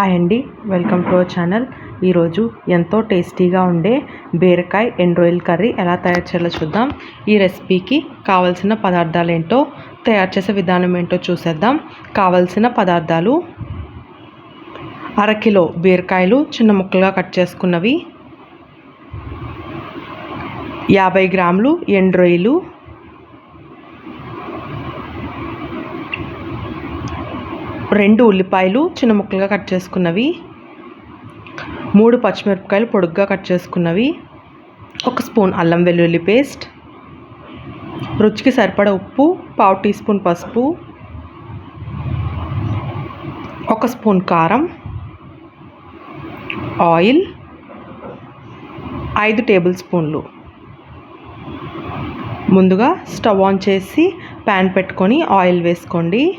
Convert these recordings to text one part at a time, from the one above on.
Hi అండి welcome to our channel. ఈరోజు ఎంతో టేస్టీగా ఉండే బీరకాయ ఎండ్రోయిల్ కర్రీ ఎలా తయారు చేయాలో చూద్దాం. ఈ రెసిపీకి కావాల్సిన పదార్థాలు ఏంటో తయారు చేసే విధానం ఏంటో చూసేద్దాం. కావాల్సిన పదార్థాలు అరకిలో బీరకాయలు చిన్న ముక్కలుగా కట్ చేసుకున్నవి యాభై గ్రాములు ఎండ్రోయిలు రెండు ఉల్లిపాయలు చిన్న ముక్కలుగా కట్ చేసుకున్నవి. మూడు పచ్చిమిరపకాయలు పొడుగ్గా కట్ చేసుకున్నవి. ఒక స్పూన్ అల్లం వెల్లుల్లి పేస్ట్. రుచికి సరిపడా ఉప్పు పావు టీ స్పూన్ పసుపు. ఒక స్పూన్ కారం. ఆయిల్. ఐదు టేబుల్ స్పూన్లు. ముందుగా స్టవ్ ఆన్ చేసి ప్యాన్ పెట్టుకొని ఆయిల్ వేసుకోండి.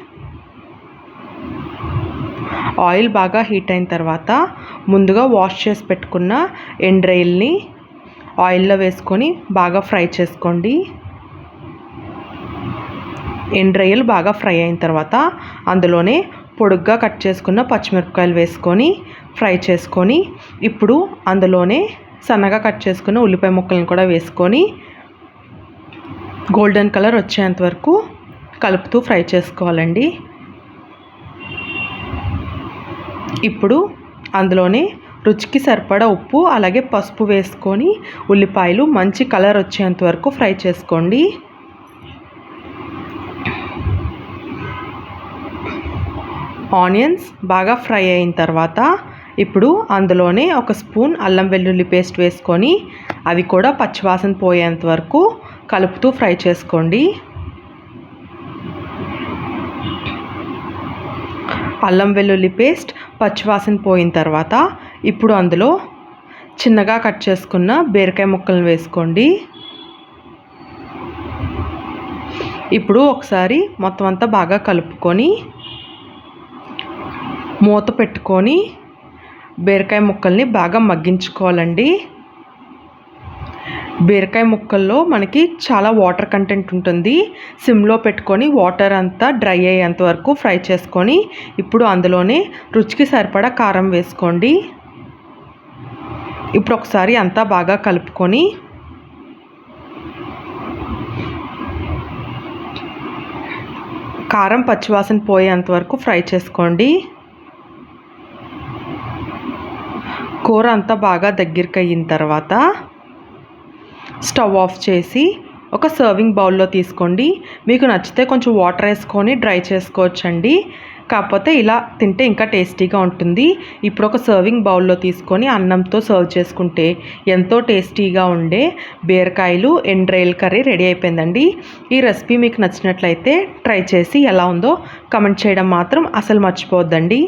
ఆయిల్ బాగా హీట్ అయిన తర్వాత ముందుగా వాష్ చేసి పెట్టుకున్న ఎండ్రైల్ని ఆయిల్లో వేసుకొని బాగా ఫ్రై చేసుకోండి. ఎండ్రయ్యలు బాగా ఫ్రై అయిన తర్వాత అందులోనే పొడుగ్గా కట్ చేసుకున్న పచ్చిమిరపకాయలు వేసుకొని ఫ్రై చేసుకొని ఇప్పుడు అందులోనే సన్నగా కట్ చేసుకున్న ఉల్లిపాయ ముక్కలను కూడా వేసుకొని గోల్డెన్ కలర్ వచ్చేంత వరకు కలుపుతూ ఫ్రై చేసుకోవాలండి. ఇప్పుడు అందులోనే రుచికి సరిపడా ఉప్పు అలాగే పసుపు వేసుకొని ఉల్లిపాయలు మంచి కలర్ వచ్చేంత వరకు ఫ్రై చేసుకోండి. ఆనియన్స్ బాగా ఫ్రై అయిన తర్వాత ఇప్పుడు అందులోనే ఒక స్పూన్ అల్లం వెల్లుల్లి పేస్ట్ వేసుకొని అవి కూడా పచ్చివాసన పోయేంత వరకు కలుపుతూ ఫ్రై చేసుకోండి. అల్లం వెల్లుల్లి పేస్ట్ పచ్చివాసన పోయిన తర్వాత ఇప్పుడు అందులో చిన్నగా కట్ చేసుకున్న బీరకాయ ముక్కలను వేసుకోండి. ఇప్పుడు ఒకసారి మొత్తం అంతా బాగా కలుపుకొని మూత పెట్టుకొని బీరకాయ ముక్కల్ని బాగా మగ్గించుకోవాలండి. బీరకాయ ముక్కల్లో మనకి చాలా వాటర్ కంటెంట్ ఉంటుంది. సిమ్లో పెట్టుకొని వాటర్ అంతా డ్రై అయ్యేంత వరకు ఫ్రై చేసుకొని ఇప్పుడు అందులోనే రుచికి సరిపడా కారం వేసుకోండి. ఇప్పుడు ఒకసారి అంతా బాగా కలుపుకొని కారం పచ్చివాసన పోయేంత వరకు ఫ్రై చేసుకోండి. కూర అంతా బాగా దగ్గరికి అయిన తర్వాత స్టవ్ ఆఫ్ చేసి ఒక సర్వింగ్ బౌల్లో తీసుకోండి. మీకు నచ్చితే కొంచెం వాటర్ వేసుకొని డ్రై చేసుకోవచ్చండి. కాకపోతే ఇలా తింటే ఇంకా టేస్టీగా ఉంటుంది. ఇప్పుడు ఒక సర్వింగ్ బౌల్లో తీసుకొని అన్నంతో సర్వ్ చేసుకుంటే ఎంతో టేస్టీగా ఉండే బీరకాయలు ఎండ్రైల్ కర్రీ రెడీ అయిపోయిందండి. ఈ రెసిపీ మీకు నచ్చినట్లయితే ట్రై చేసి ఎలా ఉందో కమెంట్ చేయడం మాత్రం అసలు మర్చిపోవద్దండి.